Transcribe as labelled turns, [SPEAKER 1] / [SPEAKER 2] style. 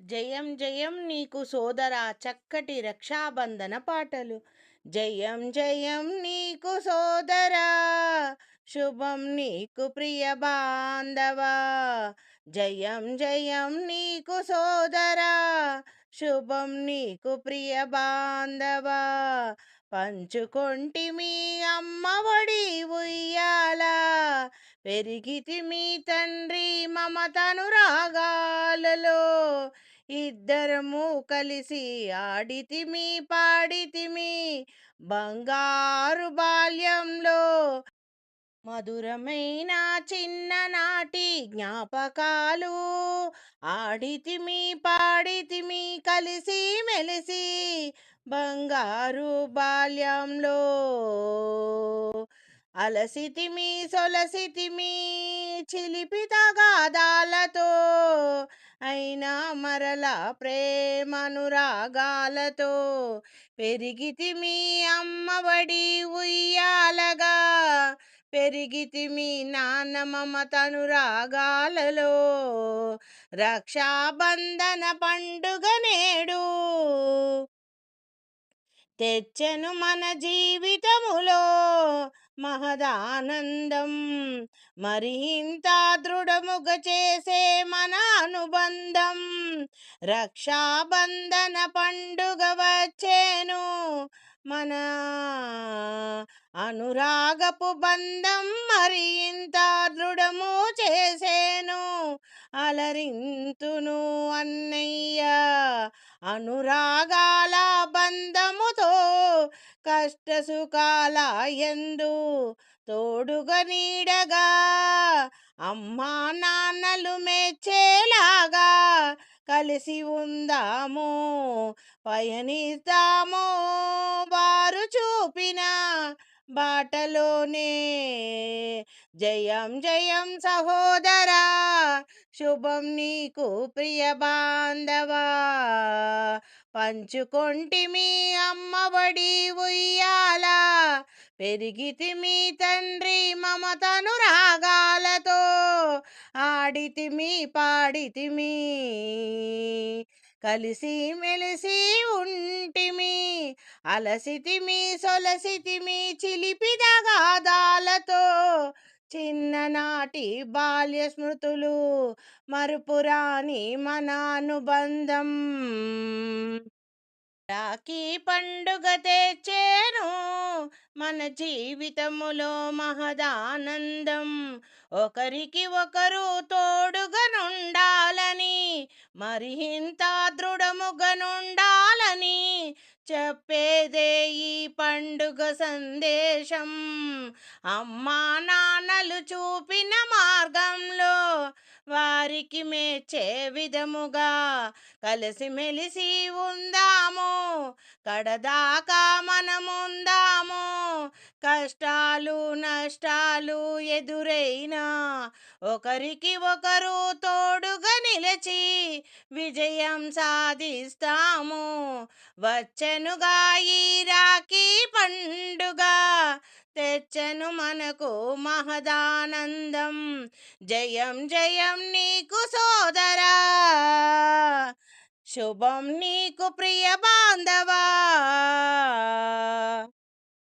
[SPEAKER 1] జయం జయం నీకు సోదరా చక్కటి రక్షాబంధన పాటలు. జయం జయం నీకు సోదరా శుభం నీకు ప్రియ బాంధవా. జయం జయం నీకు సోదరా శుభం నీకు ప్రియ బాంధవా. పంచుకొంటి మీ అమ్మఒడి ఉయ్యాల పెరిగితి మీ తండ్రి మమతను రాగా ఇద్దరము కలిసి ఆడితిమి పాడితిమి. బంగారు బాల్యంలో మధురమైన చిన్ననాటి జ్ఞాపకాలు. ఆడితిమి పాడితిమి కలిసి మెలిసి బంగారు బాల్యంలో అలసితిమి సొలసితిమి చిలిపి తగాదాలతో అయినా మరల ప్రేమనురాగాలతో పెరిగితిమి అమ్మబడి ఉయ్యాలగా పెరిగితిమి నాన్న మమతను రాగాలలో. రక్షాబంధన పండుగ నేడు తెచ్చెను మన జీవితములో మహదానందం. మరి ఇంత దృఢముగ చేసే మన అనుబంధం రక్షాబంధన పండుగ వచ్చేను. మన అనురాగపు బంధం మరి ఇంత దృఢము చేసేను. అలరింతును అన్నయ్య. అనురాగాల బంధముతో కష్ట సుఖాల ఎందు తోడుగా నీడగా. అమ్మా నాన్నలు మెచ్చేలాగా కలిసి ఉందాము పయనిస్తాము వారు చూపిన బాటలోనే జయం జయం సహోదరా శుభం నీకు ప్రియ బాంధవా. పంచుకొంటి మీ అమ్మఒడి ఉయ్యాల పెరిగితి మీ తండ్రి మమతనురా. పాడితిమి పాడితిమి కలిసి మెలిసి ఉంటిమి అలసితిమి సొలసితిమి చిలిపిదగాదాలతో చిన్ననాటి బాల్య స్మృతులు మరుపురాని మన అనుబంధం. రాఖీ పండుగ తెచ్చేను మన జీవితములో మహదానందం. ఒకరికి ఒకరు తోడుగనుండాలని మరి ఇంత నుండి చెప్పేదే ఈ పండుగ సందేశం. అమ్మా నాన్నలు చూపిన మార్గంలో వారికి మెచ్చే విధముగా కలిసిమెలిసి ఉందాము. కడదాకా మనముందాము. కష్టాలు నష్టాలు ఎదురైనా ఒకరికి ఒకరు తోడుగా నిలిచి విజయం సాధిస్తాము. వచ్చనుగా ఈ రాఖీ పండుగ తెచ్చను మనకు మహదానందం. జయం జయం నీకు సోదరా. శుభం నీకు ప్రియ బాంధవా.